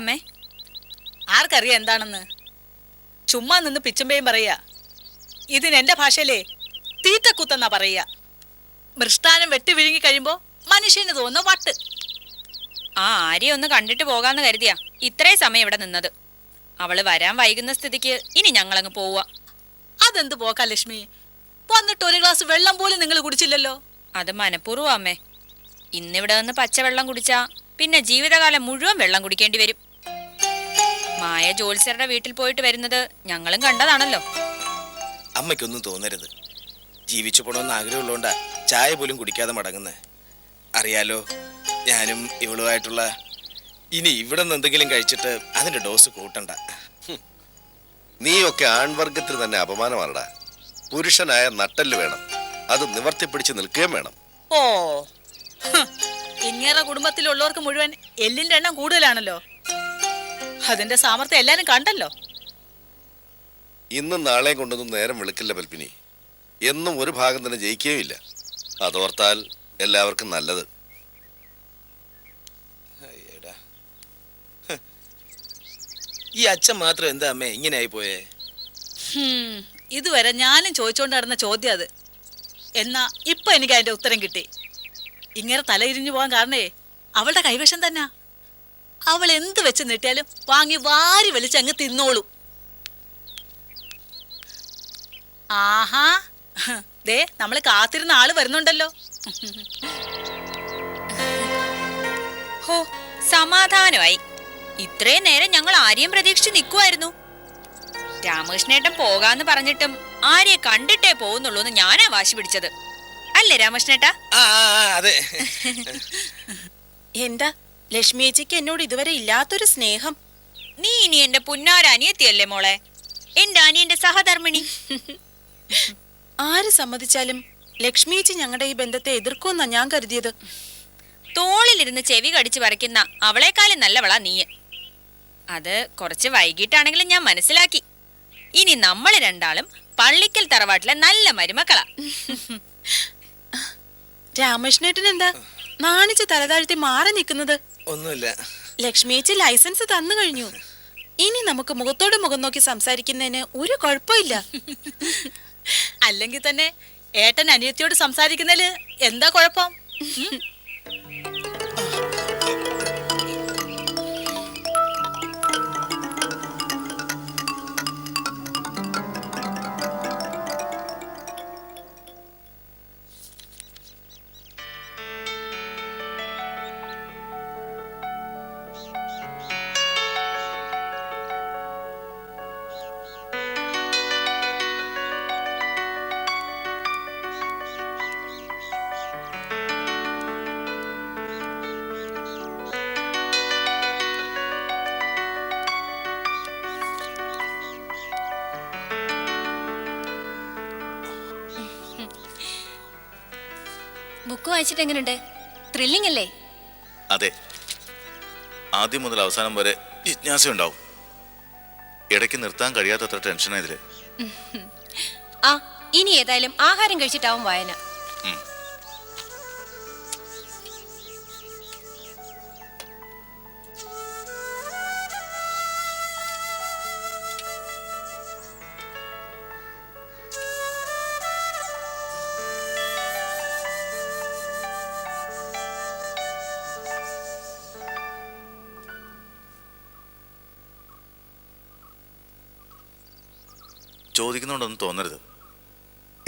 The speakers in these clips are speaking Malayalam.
അമ്മേ. ആർക്കറിയാം എന്താണെന്ന്? ചുമ്മാ നിന്ന് പിച്ചുമ്പയും പറയുക. ഇതിന് എന്റെ ഭാഷയിലേ തീറ്റക്കുത്തെന്നാ പറയുക. മൃഷ്ടാനം വെട്ടി വിഴുങ്ങി കഴിയുമ്പോ മനുഷ്യന് തോന്നുന്ന വട്ട്. ആ ആര്യ ഒന്ന് കണ്ടിട്ട് പോകാന്ന് കരുതിയാ ഇത്രേ സമയം ഇവിടെ നിന്നത്. അവൾ വരാൻ വൈകുന്ന സ്ഥിതിക്ക് ഇനി ഞങ്ങളങ്ങ് പോവുക. അതെന്ത് പോക്കാ ലക്ഷ്മി? വന്നിട്ട് ഒരു ഗ്ലാസ് വെള്ളം പോലും നിങ്ങൾ കുടിച്ചില്ലല്ലോ? അത് മനഃപൂർവം അമ്മേ. ഇന്നിവിടെ നിന്ന് പച്ചവെള്ളം കുടിച്ചാ പിന്നെ ജീവിതകാലം മുഴുവൻ വെള്ളം കുടിക്കേണ്ടി വരും. മായ ജോത്സ്യരുടെ വീട്ടിൽ പോയിട്ട് വരുന്നത് ഞങ്ങളും കണ്ടതാണല്ലോ. അമ്മയ്ക്കൊന്നും തോന്നരുത്. ജീവിച്ചു പോണമെന്ന് ആഗ്രഹമുള്ളതുകൊണ്ടാ ചായ പോലും കുടിക്കാതെ മടങ്ങുന്നത് അറിയാലോ ഞാനും ഇവളുമായിട്ടുള്ള ഇനി ഇവിടെ നിന്ന് എന്തെങ്കിലും കഴിച്ചിട്ട് അതിന്റെ ഡോസ് കൂട്ടണ്ട. നീയൊക്കെ ആൺവർഗത്തിൽ തന്നെ അപമാനമാണടാ. പുരുഷനായ നട്ടൽ വേണം. അത് നിവർത്തി പിടിച്ച് നിൽക്കുകയും വേണം. ഓ. ഇങ്ങേറെ കുടുംബത്തിലുള്ളവർക്ക് മുഴുവൻ എല്ലിന്റെ എണ്ണം കൂടുതലാണല്ലോ. അതിന്റെ സാമർത്ഥ്യം എല്ലാരും കണ്ടല്ലോ. ഇന്നും നാളെയും കൊണ്ടൊന്നും നേരം വെളുക്കില്ല പൽപ്പിനി എന്നും ഒരു ഭാഗം തന്നെ ജയിക്കുകയില്ല അതോർത്താൽ എല്ലാവർക്കും നല്ലത്. അയ്യടാ. ഈ അച്ഛൻ മാത്രം എന്താ അമ്മേ ഇങ്ങനെ ആയി പോയേ? ഹും, ഇതുവരെ ഞാനും ചോദിച്ചോണ്ട് നടന്ന ചോദ്യം അത്. എന്നാ ഇപ്പൊ എനിക്ക് അതിന്റെ ഉത്തരം കിട്ടി. ഇങ്ങനെ തലയിരിഞ്ഞു പോകാൻ കാരണേ അവളുടെ കൈവശം തന്നെ. അവൾ എന്ത് വെച്ച് നീട്ടിയാലും വാങ്ങി വാരി വലിച്ച് അങ്ങ് തിന്നോളൂ. ആഹാ. ദേ നമ്മൾ കാത്തിരുന്ന ആൾ വരുന്നുണ്ടല്ലോ. ഹോ സമാധാനമായി. ഇത്രയും നേരം ഞങ്ങൾ ആരെയും പ്രതീക്ഷിച്ച് നിൽക്കുമായിരുന്നു രാമകൃഷ്ണേട്ടൻ പോകാന്ന് പറഞ്ഞിട്ടും ആരെ കണ്ടിട്ടേ പോകുന്നുള്ളൂ എന്ന് ഞാനാ വാശി പിടിച്ചത്. അല്ലേ രാമകൃഷ്ണേട്ടാ? അതെ. എന്താ? ലക്ഷ്മിയേച്ചിക്ക് എന്നോട് ഇതുവരെ ഇല്ലാത്തൊരു സ്നേഹം. നീ ഇനി എന്റെ പുന്നാര അനിയത്തിയല്ലേ മോളെ? എന്റെ അനിയന്റെ സഹധർമ്മിണി. ആര് സമ്മതിച്ചാലും ലക്ഷ്മിയേച്ചി ഞങ്ങളുടെ ഈ ബന്ധത്തെ എതിർക്കുമെന്നാ ഞാൻ കരുതിയത്. തോളിലിരുന്ന് ചെവി കടിച്ചു പറിക്കുന്ന അവളെക്കാളും നല്ലവളാ നീ അത് കുറച്ച് വൈകിട്ടാണെങ്കിലും ഞാൻ മനസ്സിലാക്കി. ഇനി നമ്മൾ രണ്ടാളും പള്ളിക്കൽ തറവാട്ടിലെ നല്ല മരുമക്കളാ. രാമകൃഷ്ണേട്ടൻ എന്താ നാണിച്ച് തലതാഴ്ത്തി മാറി നിൽക്കുന്നത്. ഒന്നുമില്ല. ലക്ഷ്മിയേച്ചി ലൈസൻസ് തന്നു കഴിഞ്ഞു. ഇനി നമുക്ക് മുഖത്തോട് മുഖം നോക്കി സംസാരിക്കുന്നതിന് ഒരു കുഴപ്പമില്ല. അല്ലെങ്കിൽ തന്നെ ഏട്ടൻ അനിയത്തിയോട് സംസാരിക്കുന്നതിൽ എന്താ കുഴപ്പം? ബുക്ക് വായിച്ചിട്ട് എങ്ങനെയുണ്ട് ത്രില്ലിംഗ് അല്ലേ? അതെ. ആദ്യം മുതൽ അവസാനം വരെ ജിജ്ഞാസയുണ്ടാവും. ഇടയ്ക്ക് നിർത്താൻ കഴിയാത്തത്ര ടെൻഷനാ ഇതിൽ. ആ ഇനി ഏതായാലും ആഹാരം കഴിച്ചിട്ടാവും വായന. ഉം. ചോദിക്കുന്നുണ്ടൊന്നും തോന്നരുത്.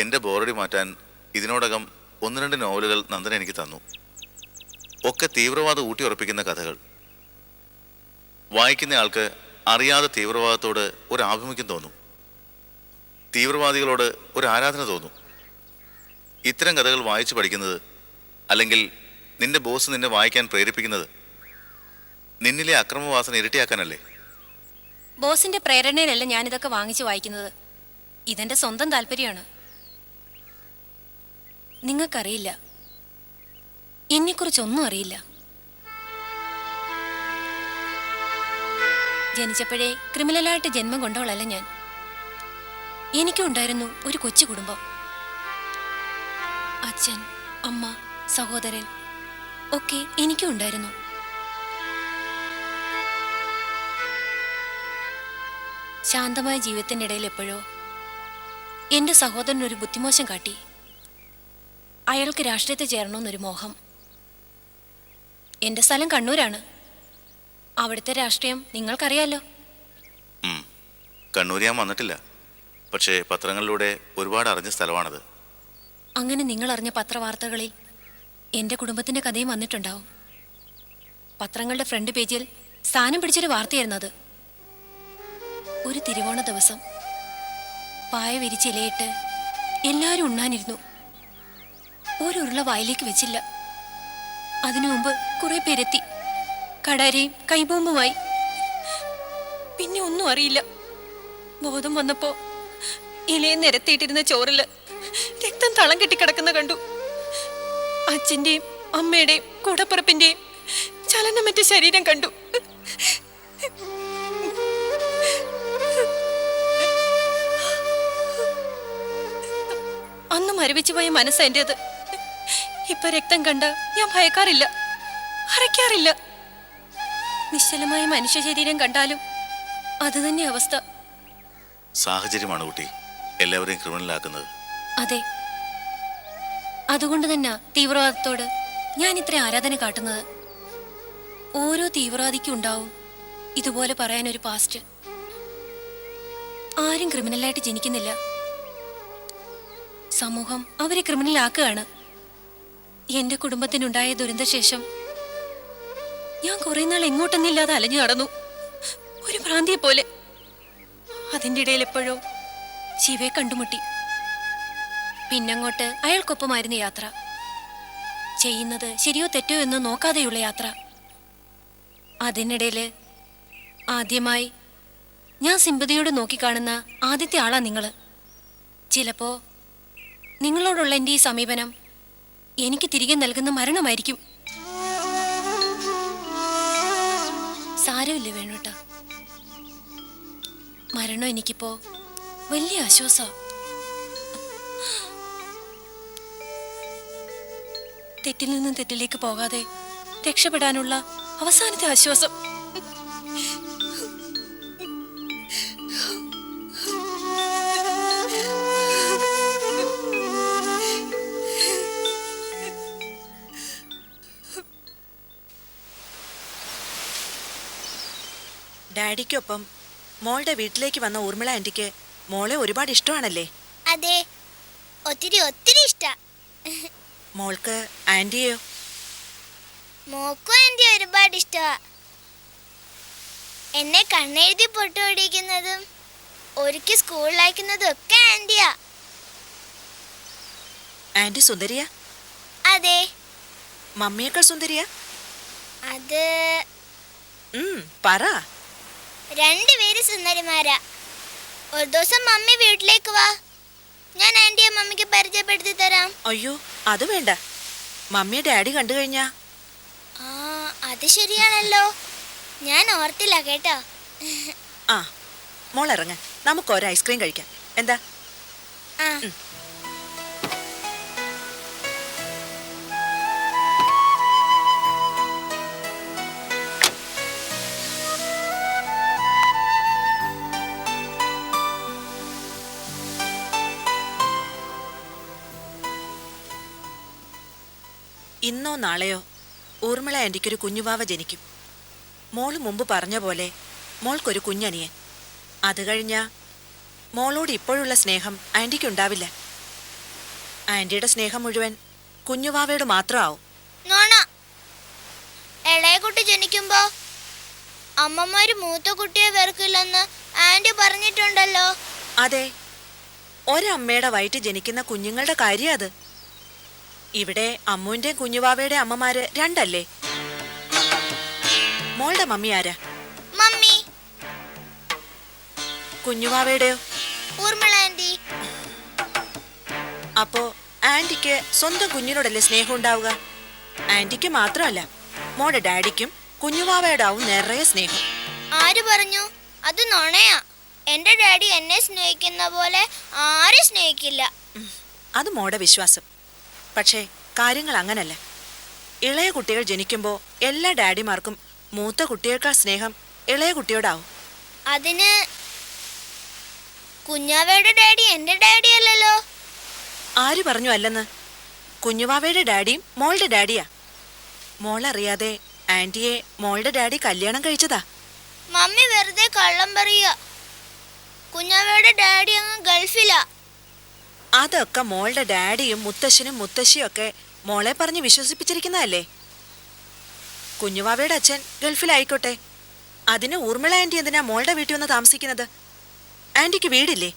എന്റെ ബോറടി മാറ്റാൻ ഇതിനോടകം ഒന്ന് രണ്ട് നോവലുകൾ നന്ദന എനിക്ക് തന്നു. ഒക്കെ തീവ്രവാദം ഊട്ടിയുറപ്പിക്കുന്ന കഥകൾ. വായിക്കുന്ന ആൾക്ക് അറിയാതെ തീവ്രവാദത്തോട് ഒരു ആഭിമുഖ്യം തോന്നും. തീവ്രവാദികളോട് ഒരു ആരാധന തോന്നും. ഇത്തരം കഥകൾ വായിച്ചു പഠിക്കുന്നത് അല്ലെങ്കിൽ നിന്റെ ബോസ് നിന്നെ വായിക്കാൻ പ്രേരിപ്പിക്കുന്നത് നിന്നിലെ അക്രമവാസന ഇരട്ടിയാക്കാനല്ലേ? ബോസിന്റെ പ്രേരണയിലല്ല ഞാനിതൊക്കെ വാങ്ങിച്ചു വായിക്കുന്നത്. ഇതെന്റെ സ്വന്തം താല്പര്യമാണ്. നിങ്ങൾക്കറിയില്ല. എന്നെക്കുറിച്ചൊന്നും അറിയില്ല. ജനിച്ചപ്പോഴേ ക്രിമിനലായിട്ട് ജന്മം കൊണ്ടവളല്ല ഞാൻ. എനിക്കും ഉണ്ടായിരുന്നു ഒരു കൊച്ചു കുടുംബം. അച്ഛൻ അമ്മ സഹോദരൻ ഒക്കെ എനിക്കും ഉണ്ടായിരുന്നു. ശാന്തമായ ജീവിതത്തിന്റെ ഇടയിൽ എപ്പോഴോ എന്റെ സഹോദരൻ ഒരു ബുദ്ധിമോശം കാട്ടി. അയാൾക്ക് രാഷ്ട്രീയത്തിൽ ചേരണമെന്നൊരു മോഹം. എന്റെ സ്ഥലം കണ്ണൂരാണ്. അവിടുത്തെ രാഷ്ട്രീയം നിങ്ങൾക്കറിയാലോ. കണ്ണൂർ ഞാൻ വന്നിട്ടില്ല. പക്ഷേ പത്രങ്ങളിലൂടെ ഒരുപാട് അറിഞ്ഞ സ്ഥലമാണത്. അങ്ങനെ നിങ്ങൾ അറിഞ്ഞ പത്രവാർത്തകളിൽ എന്റെ കുടുംബത്തിന്റെ കഥയും വന്നിട്ടുണ്ടാവും. പത്രങ്ങളുടെ ഫ്രണ്ട് പേജിൽ സ്ഥാനം പിടിച്ചൊരു വാർത്തയായിരുന്നത് ഒരു തിരുവോണ ദിവസം പായ വിരിച്ചിലയിട്ട് എല്ലാവരും ഉണ്ണാനിരുന്നു. ഉരുള വായിലേക്ക് വെച്ചില്ല. അതിനു മുമ്പ് കുറെ പേരെത്തി. കടാരയും കൈബോംബുമായി. പിന്നെ ഒന്നും അറിയില്ല. ബോധം വന്നപ്പോ ഇലയെ നിരത്തിയിട്ടിരുന്ന ചോറിൽ രക്തം തളം കെട്ടിക്കിടക്കുന്ന കണ്ടു. അച്ഛന്റെയും അമ്മയുടെയും കൂടപ്പുറപ്പിന്റെയും ചലനമറ്റ ശരീരം കണ്ടു. മരവിച്ചു പോയ മനസ്സ് എന്റേത്. ഇപ്പൊ രക്തം കണ്ട ഞാൻ ഭയക്കാറില്ല. അരയ്ക്കാറില്ല നിശ്ചലമായ മനുഷ്യ ശരീരം കണ്ടാലും അത് തന്നെ അവസ്ഥ. സാഹചര്യമാണ് കുട്ടി. എല്ലാവരെയും ക്രിമിനലാക്കുന്നത്. അതെ. അതുകൊണ്ട് തന്നെ തീവ്രവാദത്തോട് ഞാൻ ഇത്ര ആരാധന കാട്ടുന്നത്. ഓരോ തീവ്രവാദിക്കും ഉണ്ടാവും ഇതുപോലെ പറയാനൊരു പാസ്റ്റ് ആരും ക്രിമിനലായിട്ട് ജനിക്കുന്നില്ല. സമൂഹം അവരെ ക്രിമിനൽ ആക്കുകയാണ് എന്റെ കുടുംബത്തിനുണ്ടായ ദുരന്തശേഷം ഞാൻ കുറെ നാൾ എങ്ങോട്ടൊന്നില്ലാതെ അലഞ്ഞു നടന്നു. ഒരു ഭ്രാന്തിയെ പോലെ അതിന്റെ ഇടയിൽ എപ്പോഴോ ശിവയെ കണ്ടുമുട്ടി. പിന്നങ്ങോട്ട് അയാൾക്കൊപ്പമായിരുന്നു യാത്ര. ചെയ്യുന്നത് ശരിയോ തെറ്റോ എന്ന് നോക്കാതെയുള്ള യാത്ര. അതിനിടയിൽ ആദ്യമായി ഞാൻ സിമ്പതിയോട് നോക്കിക്കാണുന്ന ആദ്യത്തെ ആളാ നിങ്ങൾ. ചിലപ്പോ നിങ്ങളോടുള്ള എന്റെ ഈ സമീപനം എനിക്ക് തിരികെ നൽകുന്ന മരണമായിരിക്കും. സാരമില്ല വേണുട്ട. മരണം എനിക്കിപ്പോ വലിയ ആശ്വാസ. തെറ്റിൽ നിന്നും തെറ്റിലേക്ക് പോകാതെ രക്ഷപ്പെടാനുള്ള അവസാനത്തെ ആശ്വാസം. ഡാഡിക്കൊപ്പം മോളുടെ വീട്ടിലേക്ക് വന്ന ഊർമിള ആന്റിക്ക് മോളെ ഒരുപാട് ഇഷ്ടമാണല്ലേ? അതെ. ഒത്തിരി ഒത്തിരി ഇഷ്ട. മോൾക്ക് ആന്റിയോ മോക്കും ആന്റി ഒരുപാട് ഇഷ്ടമാ എന്നെ കണ്ണെഴുതി പൊട്ടുപിടിക്കുന്നതും ഒരുക്കി സ്കൂളിലയക്കുന്നതും ഒക്കെ ആന്റിയാ ആന്റി സുന്ദരിയ? അതെ. മമ്മിയേക്കാൾ സുന്ദരിയ? അത് ഉം, പറ. രണ്ടുപേര് സുന്ദരിമാരാ. ഒരു ദിവസം മമ്മി വീട്ടിലേക്ക് വാ. ഞാൻ ആന്റിയെ മമ്മിക്ക് പരിചയപ്പെടുത്തി തരാം. അയ്യോ അത് വേണ്ട. മമ്മിയെ ഡാഡി കണ്ടു കഴിഞ്ഞാ. ആ അത് ശരിയാണല്ലോ. ഞാൻ ഓർത്തില്ല കേട്ടോ. ആ മോൾ ഇറങ്ങ. നമുക്ക് ഒരു ഐസ്ക്രീം കഴിക്കാം. എന്താ? ആ. നാളെയോ? ഊർമിള എന്റെക്കൊരു കുഞ്ഞുവാവ ജനിക്കും. മോൾ മുമ്പ് പറഞ്ഞ പോലെ മോൾക്കൊരു കുഞ്ഞനിയൻ. അത് കഴിഞ്ഞ മോളോട് ഇപ്പോഴുള്ള സ്നേഹം ആന്റിക്കുണ്ടാവില്ല ആന്റിയുടെ സ്നേഹം മുഴുവൻ കുഞ്ഞുവാവയോട് മാത്രമാവും. നോണ ഇളയ കുട്ടി ജനിക്കുമ്പോ അമ്മമാര് മൂത്ത കുട്ടിയെ വെറുക്കില്ലെന്ന് ആന്റി പറഞ്ഞിട്ടുണ്ടല്ലോ. അതെ ഒരമ്മയുടെ വയറ്റ് ജനിക്കുന്ന കുഞ്ഞുങ്ങളുടെ കാര്യം അത്. ഇവിടെ അമ്മുവിന്റെ കുഞ്ഞുവാവയുടെ അമ്മമാര് രണ്ടല്ലേ? മോളുടെ മമ്മി ആരാ? മമ്മി. കുഞ്ഞുവാവയുടെയോ? ഊർമിള ആന്റി. അപ്പോ ആന്റിക്ക് സ്വന്തം കുഞ്ഞിനോടല്ലേ സ്നേഹം ഉണ്ടാവുക? ആന്റിക്ക് മാത്രമല്ല മോളുടെ ഡാഡിക്കും കുഞ്ഞുവാവയുടെ ആവും നിറയെ സ്നേഹം. ആര് പറഞ്ഞു? അത് നുണയാ. എന്റെ ഡാഡി എന്നെ സ്നേഹിക്കുന്ന പോലെ ആരും സ്നേഹിക്കില്ല. അത് മോടെ വിശ്വാസം. പക്ഷേ കാര്യങ്ങൾ അങ്ങനല്ല. ഇളയ കുട്ടികൾ ജനിക്കുമ്പോൾ എല്ലാ ഡാഡിമാർക്കും മൂത്ത കുട്ടിയേക്കാൾ സ്നേഹം ഇളയ കുട്ടിയോടാവും. അതിന് കുഞ്ഞാവയുടെ ഡാഡി എന്റെ ഡാഡി അല്ലല്ലോ? ആര് പറഞ്ഞു അല്ലെന്ന്? കുഞ്ഞുവാവയുടെ ഡാഡിയും മോളുടെ ഡാഡിയാ. മോളറിയാതെ ആന്റിയെ മോളുടെ ഡാഡി കല്യാണം കഴിച്ചതാ. മമ്മി വെറുതെ കള്ളം പറയുക. കുഞ്ഞാവയുടെ ഡാഡി അങ്ങ് ഗൾഫിലാ. അതൊക്കെ മോളുടെ ഡാഡിയും മുത്തശ്ശനും മുത്തശ്ശിയും ഒക്കെ മോളെ പറഞ്ഞ് വിശ്വസിപ്പിച്ചിരിക്കുന്നതല്ലേ? കുഞ്ഞുവാവയുടെ അച്ഛൻ ഗൾഫിലായിക്കോട്ടെ. അതിന് ഊർമിള ആന്റി എന്തിനാ മോളുടെ വീട്ടിൽ വന്ന് താമസിക്കുന്നത്? ആന്റിക്ക് വീടില്ലേ?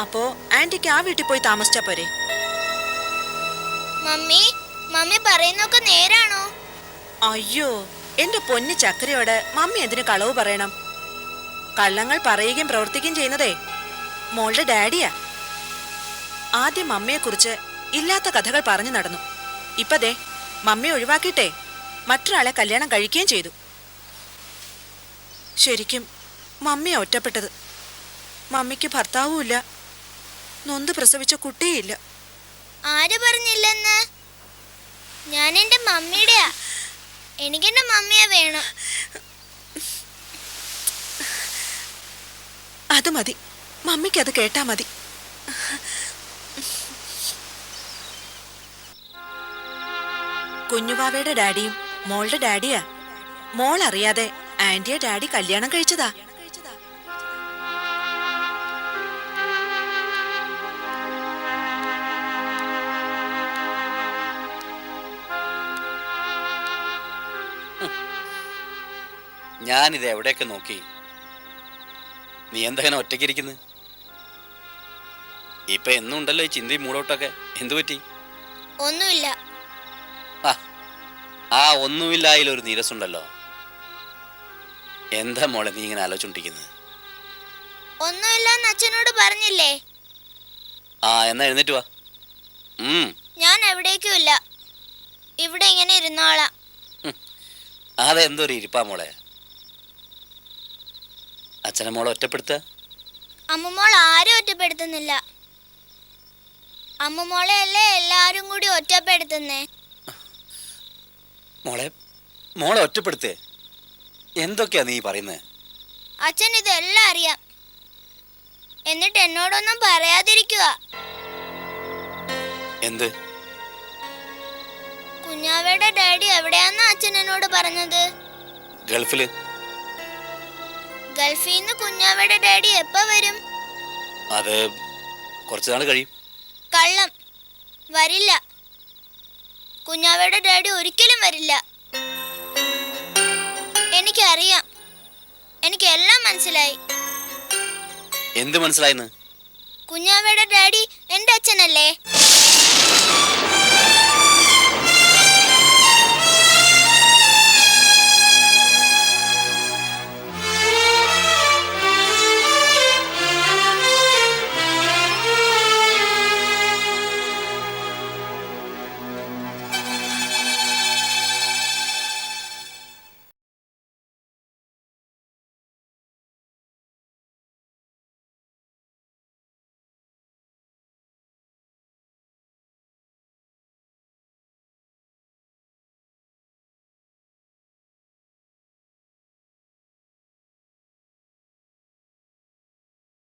അപ്പോ ആന്റിക്ക് ആ വീട്ടിൽ പോയി താമസിച്ചാ പോരെ? മമ്മി മമ്മി പറയുന്നൊക്കെ നേരാണോ? അയ്യോ എന്റെ പൊന്നു ചക്കരയോട് മമ്മി എന്തിനു കളവ് പറയണം? കള്ളങ്ങൾ പറയുകയും പ്രവർത്തിക്കുകയും ചെയ്യുന്നതേ. മോളുടെ ഡാഡിയാ. ആദ്യം അമ്മയെക്കുറിച്ച് ഇല്ലാത്ത കഥകൾ പറഞ്ഞു നടന്നു. ഇപ്പതേ മമ്മി ഒഴിവാക്കിയിട്ടേ മറ്റൊരാളെ കല്യാണം കഴിക്കുകയും ചെയ്തു. ശരിക്കും മമ്മിയാ ഒറ്റപ്പെട്ടത്. മമ്മിക്ക് ഭർത്താവുമില്ല. നൊന്ത് പ്രസവിച്ച കുട്ടിയില്ല. ആര് പറഞ്ഞില്ലെന്ന്? ഞാൻ എന്റെ മമ്മിയുടെയാ. എനിക്കെന്റെ മമ്മിയെ വേണം. അത് മതി. മമ്മിക്ക് അത് കേട്ടാ മതി. കുഞ്ഞുവാവയുടെ ഡാഡിയും മോളുടെ ഡാഡിയാ. മോൾ അറിയാതെ ആന്റിയെ ഡാഡി കല്യാണം കഴിച്ചതാ. ഞാനിത് എവിടെയൊക്കെ നോക്കി? നീ എന്തെങ്ങനെ ഒറ്റയ്ക്കിരിക്കുന്നു ഇപ്പൊ എന്നും ഉണ്ടല്ലോ ഈ ചിന്തി മൂടോട്ടൊക്കെ എന്തു പറ്റി? ഒന്നുമില്ല. ആ ഒന്നുമില്ലായാലൊരു നീരസുണ്ടല്ലോ. എന്താ മോളെ നീ ഇങ്ങനെ ആലോചിച്ചോണ്ടിരിക്കുന്നത് ഒന്നുമില്ലെന്ന് അച്ഛനോട് പറഞ്ഞില്ലേ? ആ എന്നാ എഴുന്നേറ്റ് വാ. ഉം. ഞാൻ എവിടേക്കുമില്ല ഇവിടെ ഇങ്ങനെ ഇരുന്നോളാം. അതെന്തൊരു ഇരിപ്പാ മോളെ? അച്ഛനെ മോളെ ഒറ്റപ്പെടുത്ത? അമ്മുമോൾ ആരും ഒറ്റപ്പെടുത്തുന്നില്ല. അമ്മുമോളെ അല്ലേ എല്ലാരും കൂടി ഒറ്റപ്പെടുത്തുന്നേ? മോളെ മോളെ ഒറ്റപ്പെടുത്തേ. എന്തൊക്കെയാ നീ പറയുന്നത് അച്ഛൻ ഇതെല്ലാം അറിയാം. എന്നിട്ട് എന്നോടൊന്നും പറയാതിരിക്കുക. എന്ത്? കുഞ്ഞാവയുടെ ഡാഡി എവിടെയാന്ന് അച്ഛൻ എന്നോട് പറഞ്ഞത്? ഗൾഫിൽ. ഗൾഫിൽ നിന്ന് കുഞ്ഞാവയുടെ ഡാഡി എപ്പോ വരും? അത് കുറച്ചു നാൾ കഴിയും. കള്ളം. വരില്ല. കുഞ്ഞാവയുടെ ഡാഡി ഒരിക്കലും വരില്ല. എനിക്കറിയാം. എനിക്ക് എല്ലാം മനസ്സിലായി. എന്ത് മനസ്സിലായെന്ന്? കുഞ്ഞാവയുടെ ഡാഡി എന്റെ അച്ഛനല്ലേ?